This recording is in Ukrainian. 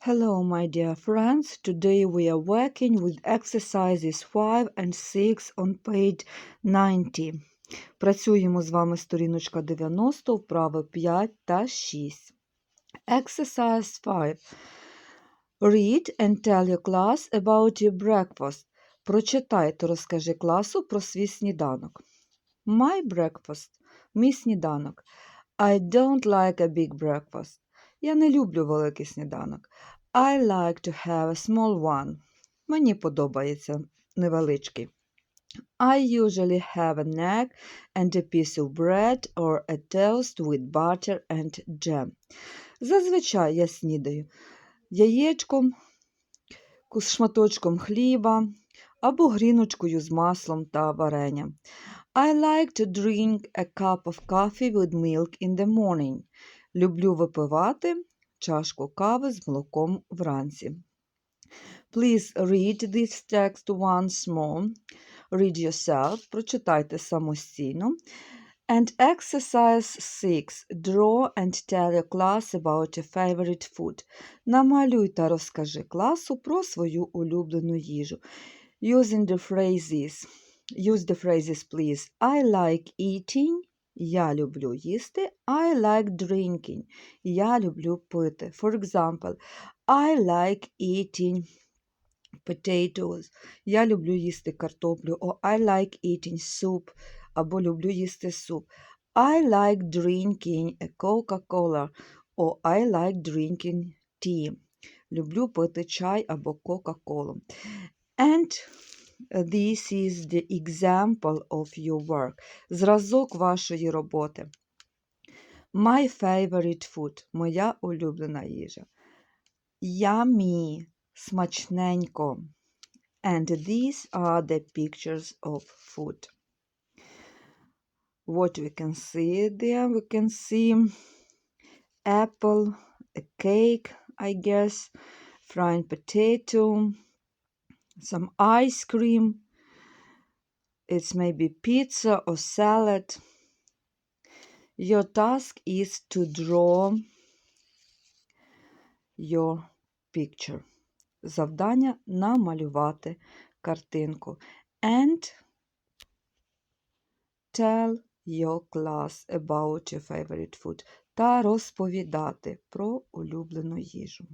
Hello, my dear friends. Today we are working with exercises 5 and 6 on page 90. Працюємо з вами сторіночка 90, вправи 5 та 6. Exercise 5. Read and tell your class about your breakfast. Прочитай та розкажи класу про свій сніданок. My breakfast – мій сніданок. I don't like a big breakfast. Я не люблю великий сніданок. I like to have a small one. Мені подобається невеличкий. I usually have an egg and a piece of bread or a toast with butter and jam. Зазвичай я снідаю яєчком, з шматочком хліба або гріночкою з маслом та варенням. I like to drink a cup of coffee with milk in the morning. Люблю випивати чашку кави з молоком вранці. Please read this text once more. Read yourself. Прочитайте самостійно. And exercise 6. Draw and tell your class about your favorite food. Намалюй та розкажи класу про свою улюблену їжу. Using the phrases. Use the phrases, please. I like eating. Я люблю їсти. I like drinking. Я люблю пити. For example, I like eating potatoes. Я люблю їсти картоплю. Or I like eating soup. Або люблю їсти суп. I like drinking a Coca-Cola. Or I like drinking tea. Люблю пити чай або Кока-Колу. And This is the example of your work. Зразок вашої роботи. My favorite food. Моя улюблена їжа. Yummy. Смачненько. And these are the pictures of food. What we can see there, we can see apple, a cake, I guess, frying potato, some ice cream. It's maybe pizza or salad. Your task is to draw your picture. Завдання намалювати картинку. And tell your class about your favorite food. Та розповідати про улюблену їжу.